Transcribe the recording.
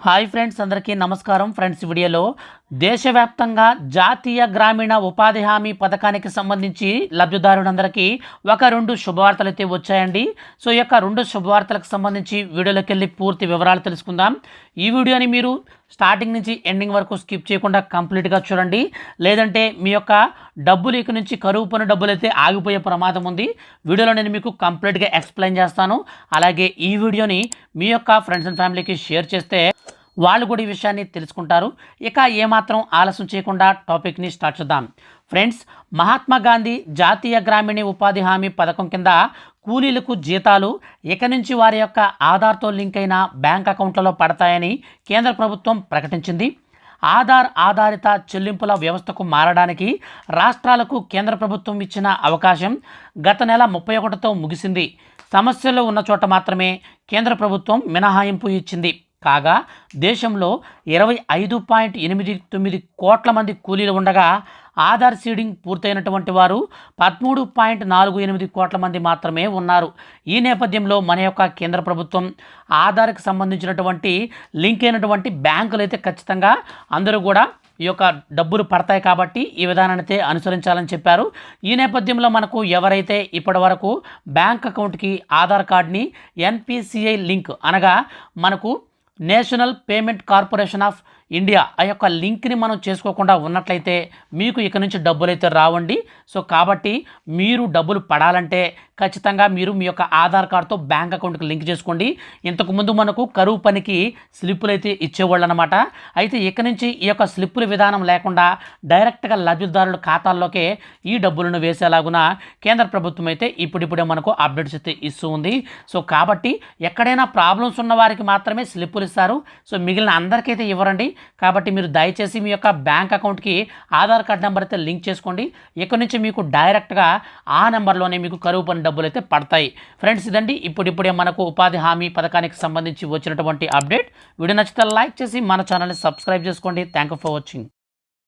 Hi friends అందరికీ నమస్కారం. Friends వీడియోలో దేశవ్యాప్తంగా జాతీయ గ్రామీణ ఉపాధి హామీ పథకానికి సంబంధించి లబ్ధిదారులందరికీ ఒక రెండు శుభవార్తలు అయితే వచ్చాయండి. సో ఈ యొక్క రెండు శుభవార్తలకు సంబంధించి వీడియోలోకి వెళ్ళి పూర్తి వివరాలు తెలుసుకుందాం. ఈ వీడియోని మీరు స్టార్టింగ్ నుంచి ఎండింగ్ వరకు స్కిప్ చేయకుండా కంప్లీట్గా చూడండి. లేదంటే మీ యొక్క డబ్బులు ఇక నుంచి కరువు పని డబ్బులు అయితే ఆగిపోయే ప్రమాదం ఉంది. వీడియోలో నేను మీకు కంప్లీట్గా ఎక్స్ప్లెయిన్ చేస్తాను. అలాగే ఈ వీడియోని మీ యొక్క ఫ్రెండ్స్ అండ్ ఫ్యామిలీకి షేర్ చేస్తే వాళ్ళు కూడా ఈ విషయాన్ని తెలుసుకుంటారు. ఇక ఏమాత్రం ఆలస్యం చేయకుండా టాపిక్ని స్టార్ట్ చేద్దాం. ఫ్రెండ్స్ మహాత్మా గాంధీ జాతీయ గ్రామీణ ఉపాధి హామీ పథకం కింద కూలీలకు జీతాలు ఇక నుంచి వారి యొక్క ఆధార్తో లింక్ అయిన బ్యాంక్ అకౌంట్లలో పడతాయని కేంద్ర ప్రభుత్వం ప్రకటించింది. ఆధార్ ఆధారిత చెల్లింపుల వ్యవస్థకు మారడానికి రాష్ట్రాలకు కేంద్ర ప్రభుత్వం ఇచ్చిన అవకాశం గత నెల ముప్పై ఒకటితో ముగిసింది. సమస్యలు ఉన్న చోట మాత్రమే కేంద్ర ప్రభుత్వం మినహాయింపు ఇచ్చింది. కాగా దేశంలో ఇరవై ఐదు పాయింట్ ఎనిమిది తొమ్మిది కోట్ల మంది కూలీలు ఉండగా ఆధార్ సీడింగ్ పూర్తయినటువంటి వారు పదమూడు పాయింట్ నాలుగు ఎనిమిది కోట్ల మంది మాత్రమే ఉన్నారు. ఈ నేపథ్యంలో మన యొక్క కేంద్ర ప్రభుత్వం ఆధార్కి సంబంధించినటువంటి లింక్ అయినటువంటి బ్యాంకులు అయితే ఖచ్చితంగా అందరూ కూడా ఈ యొక్క డబ్బులు పడతాయి కాబట్టి ఈ విధానాన్ని అయితే అనుసరించాలని చెప్పారు. ఈ నేపథ్యంలో మనకు ఎవరైతే ఇప్పటి వరకు బ్యాంక్ అకౌంట్కి ఆధార్ కార్డ్ని ఎన్పిసిఐ లింక్ అనగా మనకు national payment corporation of India ఆ యొక్క లింక్ని మనం చేసుకోకుండా ఉన్నట్లయితే మీకు ఇక నుంచి డబ్బులు అయితే రావండి. సో కాబట్టి మీరు డబ్బులు పడాలంటే ఖచ్చితంగా మీరు మీ యొక్క ఆధార్ కార్డ్తో బ్యాంక్ అకౌంట్కి లింక్ చేసుకోండి. ఇంతకుముందు మనకు కరువు పనికి స్లిప్పులు అయితే ఇచ్చేవాళ్ళు అనమాట అయితే ఇక నుంచి ఈ యొక్క స్లిప్పుల విధానం లేకుండా డైరెక్ట్గా లబ్ధిదారుల ఖాతాల్లోకే ఈ డబ్బులను వేసేలాగున కేంద్ర ప్రభుత్వం అయితే ఇప్పుడిప్పుడే మనకు అప్డేట్స్ అయితే ఇస్తూ ఉంది. సో కాబట్టి ఎక్కడైనా ప్రాబ్లమ్స్ ఉన్న వారికి మాత్రమే స్లిప్పులు ఇస్తారు సో మిగిలిన అందరికైతే ఇవ్వరండి. కాబట్టి మీరు దయచేసి మీ యొక్క బ్యాంక్ అకౌంట్కి ఆధార్ కార్డ్ నెంబర్ అయితే లింక్ చేసుకోండి. ఇక్కడి నుంచి మీకు డైరెక్ట్గా ఆ నెంబర్లోనే మీకు కరువు పని డబ్బులు అయితే పడతాయి. ఫ్రెండ్స్ ఇదండి. ఇప్పుడిప్పుడే మనకు ఉపాధి హామీ పథకానికి సంబంధించి వచ్చినటువంటి అప్డేట్. వీడియో నచ్చితే లైక్ చేసి మన ఛానల్ని సబ్స్క్రైబ్ చేసుకోండి. Thank you for watching.